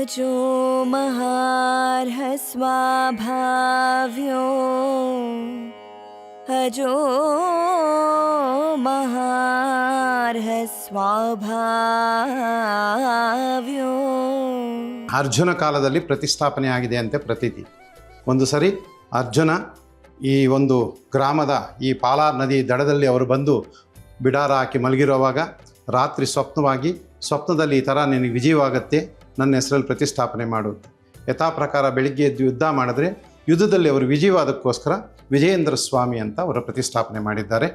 अजो महार्हस्वाभाव्यो अजो महार्हस्वाभाव्यो ಅರ್ಜುನ ಕಾಲದಲ್ಲಿ ಪ್ರತಿಷ್ಠಾಪನೆ ಆಗಿದೆ ಅಂತೆ ಪ್ರತೀತಿ ಒಂದು ಸರಿ ಅರ್ಜುನ ಈ ಒಂದು ಗ್ರಾಮದ ಈ ಪಾಲಾ ನದಿ ದಡದಲ್ಲಿ ಅವರು ಬಂದು ಬಿಡಾರ ಹಾಕಿ ಮಲಗಿರುವಾಗ ರಾತ್ರಿ ಸ್ವಪ್ನವಾಗಿ ಸ್ವಪ್ನದಲ್ಲಿ ಈ ಥರ ನಿನಗೆ ವಿಜಯವಾಗತ್ತೆ ನನ್ನ ಹೆಸರಲ್ಲಿ ಪ್ರತಿಷ್ಠಾಪನೆ ಮಾಡುವಂಥ ಯಥಾ ಪ್ರಕಾರ ಬೆಳಿಗ್ಗೆ ಎದ್ದು ಯುದ್ಧ ಮಾಡಿದ್ರೆ ಯುದ್ಧದಲ್ಲಿ ಅವರು ವಿಜಯವಾದಕ್ಕೋಸ್ಕರ ವಿಜಯೇಂದ್ರ ಸ್ವಾಮಿ ಅಂತ ಅವರ ಪ್ರತಿಷ್ಠಾಪನೆ ಮಾಡಿದ್ದಾರೆ